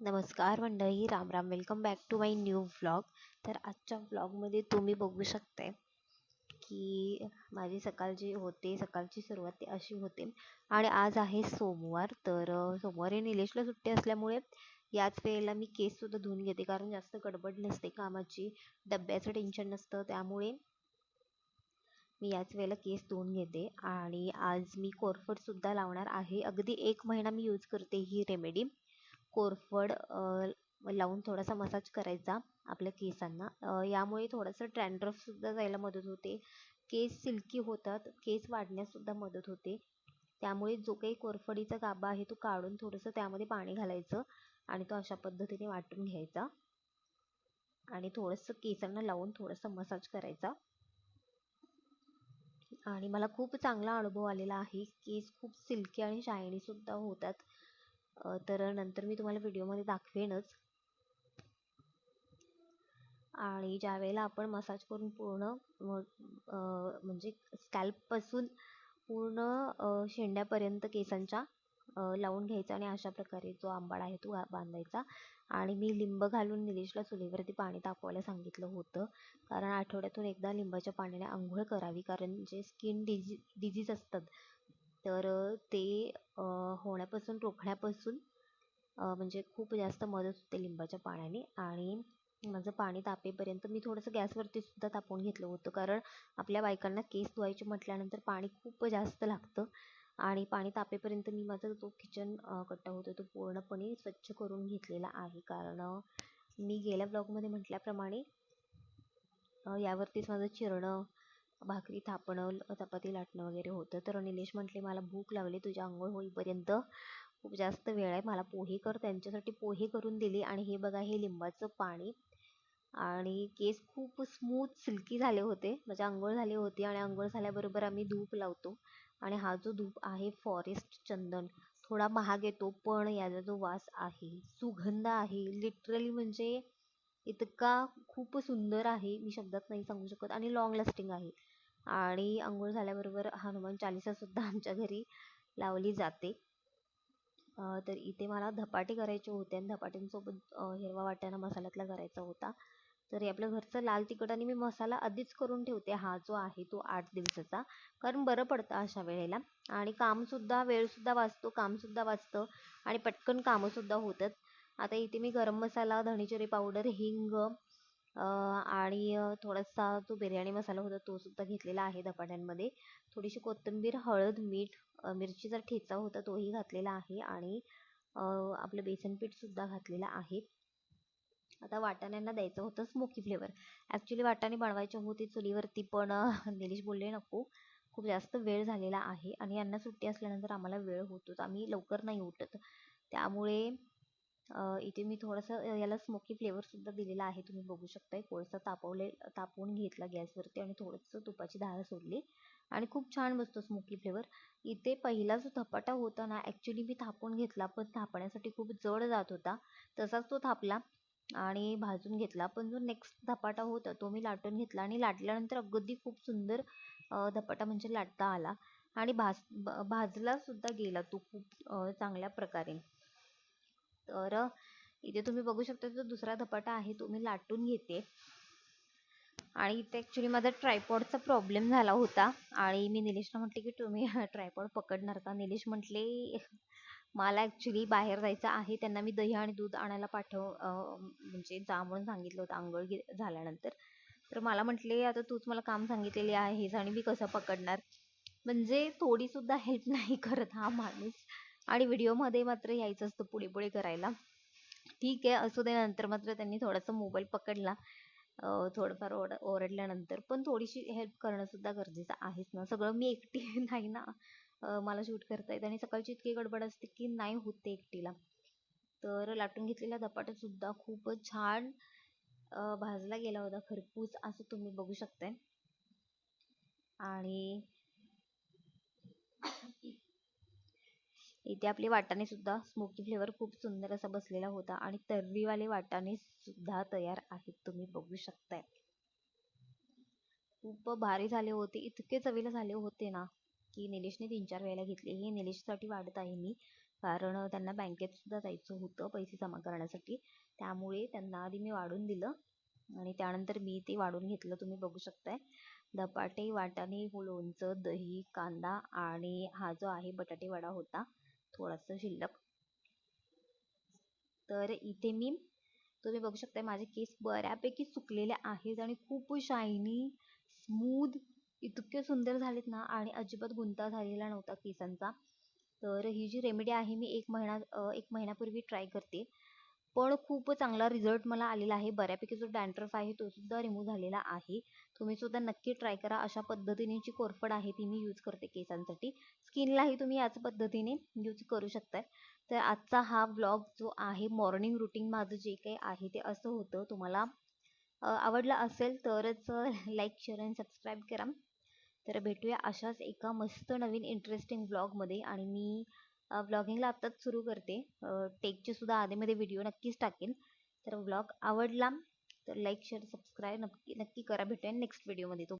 नमस्कार मंडळी Ram Ram welcome back to my new vlog तर आजच्या व्लॉगमध्ये तुम्ही बघू शकताय की माझी सकाळ जी होते सकाळची सुरुवात अशी होते. आणि आज आहे सोमवार. तर सोमवारी निलेशला सुट्टी असल्यामुळे याच वेळेला मी केससुद्धा धुवून घेते. कारण जास्त गडबड नसते कामाची डब्याचं टेन्शन नसतं. त्यामुळे मी याच वेळेला केस धुवून घेते. आणि आज मी कोरफडसुद्धा लावणार आहे. अगदी एक महिना मी यूज करते ही रेमेडी कोरफड लावून थोडासा मसाज करायचा आपल्या केसांना. यामुळे थोडंसं सुद्धा जायला मदत होते. केस सिल्की होतात केस वाढण्याससुद्धा मदत होते. त्यामुळे जो काही कोरफडीचा गाभा आहे तो काढून थोडंसं त्यामध्ये पाणी घालायचं आणि तो अशा पद्धतीने वाटून घ्यायचा. आणि थोडंसं केसांना लावून थोडंसं मसाज करायचा. आणि मला खूप चांगला अनुभव आलेला आहे. केस खूप सिल्की आणि शायनीसुद्धा होतात. तर नंतर मी तुम्हाला व्हिडिओमध्ये दाखवेनच. आणि ज्या वेळेला आपण मसाज करून पूर्ण म्हणजे स्कॅल्पपासून पूर्ण शेंड्यापर्यंत केसांच्या लावून घ्यायचा आणि अशा प्रकारे जो आंबाडा आहे तो बांधायचा. आणि मी लिंब घालून निलेशला चुलीवरती पाणी तापवायला सांगितलं होतं. कारण आठवड्यातून एकदा लिंबाच्या पाण्याने आंघोळ करावी. कारण जे स्किन डिझी डिझीज असतात तर ते होण्यापासून रोखण्यापासून म्हणजे खूप जास्त मदत होते लिंबाच्या पाण्याने आणि माझं पाणी तापेपर्यंत मी थोडंसं गॅसवरती सुद्धा तापवून घेतलं होतं. कारण आपल्या बायकांना केस धुवायचे म्हटल्यानंतर पाणी खूप जास्त लागतं आणि पाणी तापेपर्यंत मी माझा जो किचन कट्टा होता तो पूर्णपणे स्वच्छ करून घेतलेला आहे. कारण मी गेल्या ब्लॉगमध्ये म्हटल्याप्रमाणे यावरतीच माझं चिरणं भाकरी थापणं चपाती लाटणं वगैरे होतं. तर निलेश म्हटले मला भूक लागली तुझ्या आंघोळ होईपर्यंत खूप जास्त वेळ आहे. मला पोहे कर. त्यांच्यासाठी पोहे करून दिले आणि हे बघा हे लिंबाचं पाणी आणि केस खूप स्मूथ सिल्की झाले होते. म्हणजे आंघोळ झाली होती आणि आंघोळ झाल्याबरोबर आम्ही धूप लावतो. आणि हा जो धूप आहे फॉरेस्ट चंदन थोडा महाग येतो पण याचा जो वास आहे सुगंध आहे लिटरली म्हणजे इतका खूप सुंदर आहे मी शब्दात नाही सांगू शकत. आणि लॉंग लास्टिंग आहे. आणि आंघोळ झाल्याबरोबर हनुमान चालिसासुद्धा आमच्या घरी लावली जाते. तर इथे मला धपाटे करायचे होते आणि धपाट्यांसोबत हिरवा वाटाणा मसाल्यातला करायचा होता. तर आपल्या घरचं लाल तिखट आणि मी मसाला आधीच करून ठेवते. हा जो आहे तो आठ दिवसाचा. कारण बरं पडतं अशा वेळेला. आणि कामसुद्धा वेळसुद्धा वाचतो कामसुद्धा वाचतं. आणि पटकन कामंसुद्धा होतात. आता इथे मी गरम मसाला धणेजिरे पावडर हिंग आणि थोडासा जो बिर्याणी मसाला होता तो सुद्धा घेतलेला आहे धपाट्यांमध्ये. थोडीशी कोथिंबीर हळद मीठ मिरचीचा ठेचा होता तोही घातलेला आहे आणि आपलं बेसन पीठसुद्धा घातलेलं आहे. आता वाटाण्यांना द्यायचं होतं स्मोकी फ्लेवर ॲक्च्युली वाटाणे बनवायचे होते चुलीवरती पण निलेश बोलले नको. खूप जास्त वेळ झालेला आहे आणि यांना सुट्टी असल्यानंतर आम्हाला वेळ होतोच. आम्ही लवकर नाही उठत. त्यामुळे इथे मी थोडंसं याला स्मोकी फ्लेवरसुद्धा दिलेला आहे. तुम्ही बघू शकताय. कोळसा तापवले तापवून घेतला गॅसवरती आणि थोडंसं तुपाची धार सोडली. आणि खूप छान बसतो स्मोकी फ्लेवर इथे पहिला जो धपाटा होता ना ॲक्च्युली मी थापून घेतला पण थापण्यासाठी खूप जड जात होता. तसाच तो थापला आणि भाजून घेतला. पण जो नेक्स्ट धपाटा होता तो मी लाटून घेतला आणि लाटल्यानंतर अगदी खूप सुंदर धपाटा म्हणजे लाटता आला. आणि भाज भाजला सुद्धा गेला तो खूप चांगल्या प्रकारे. तर इथे तुम्ही बघू शकता जो दुसरा धपाटा आहे तो मी लाटून घेते. आणि इथे ॲक्च्युली माझा ट्रायपॉडचा प्रॉब्लेम झाला होता. आणि मी निलेशला म्हटले की तुम्ही ट्रायपॉड पकडणार का? निलेश म्हटले मला ॲक्च्युली बाहेर जायचं आहे. त्यांना मी दही आणि दूध आणायला पाठव म्हणजे जा म्हणून सांगितलं होतं आंघोळ झाल्यानंतर. तर मला म्हटले आता तूच मला काम सांगितलेले आहेस आणि मी कसं पकडणार? म्हणजे थोडीसुद्धा हेल्प नाही करत हा माणूस. आणि व्हिडिओमध्ये मात्र यायचं असतं पुढे पुढे करायला. ठीक आहे असू दे नंतर मात्र त्यांनी थोडासा मोबाईल पकडला. थोडंफार ओरड ओरडल्यानंतर पण थोडीशी हेल्प करणं सुद्धा गरजेचं आहेच ना. सगळं मी एकटी नाही ना. मला शूट करता येत आणि सकाळची इतकी गडबड असते की नाही होत ते एकटीला. तर लाटून घेतलेला धपाटासुद्धा खूपच छान भाजला गेला होता. खरपूस असं तुम्ही बघू शकताय. आणि इथे आपले वाटाणे सुद्धा स्मोकी फ्लेवर खूप सुंदर असा बसलेला होता आणि तर्रीवाले वाटाणे सुद्धा तयार आहेत तुम्ही बघू शकताय. खूप भारी झाले होते इतके चवीला झाले होते ना की निलेशने तीन चार वेळेला घेतले. हे निलेशसाठी वाढत आहे मी कारण त्यांना बँकेत सुद्धा जायचं होतं पैसे जमा करण्यासाठी. त्यामुळे त्यांना आधी मी वाढून दिलं आणि त्यानंतर मी ते वाढून घेतलं तुम्ही बघू शकताय. धपाटे वाटाणे हो लोणचं दही कांदा आणि हा जो आहे बटाटे वडा होता थोडासा शिल्लक. तर इथे मी तुम्ही बघू शकता माझे केस बऱ्यापैकी सुकलेले आहेत आणि खूप शायनी स्मूथ इतके सुंदर झालेत ना आणि अजिबात गुंता झालेला नव्हता केसांचा. तर ही जी रेमेडी आहे मी एक महिना एक महिन्यापूर्वी ट्राय करते. पण खूप चांगला रिझल्ट मला आलेला आहे. बऱ्यापैकी जो डॅन्ड्रफ आहे तो सुद्धा रिमूव्ह झालेला आहे. तुम्ही सुद्धा नक्की ट्राय करा. अशा पद्धतीने जी कोरफड आहे ती मी यूज करते केसांसाठी. स्किनलाही तुम्ही याच पद्धतीने यूज करू शकताय. तर आजचा हा ब्लॉग जो आहे मॉर्निंग रुटीन माझं जे काही आहे ते असं होतं. तुम्हाला आवडला असेल तरच लाईक शेअर आणि सबस्क्राईब करा. तर भेटूया अशाच एका मस्त नवीन इंटरेस्टिंग ब्लॉगमध्ये आणि मी ब्लॉगिंगला आत्ताच सुरू करते. टेकचे सुद्धा आधीमध्ये व्हिडिओ नक्कीच टाकेन. तर ब्लॉग आवडला तर लाईक शेअर सबस्क्राईब नक्की नक्की करा. भेटेन नेक्स्ट व्हिडिओमध्ये तो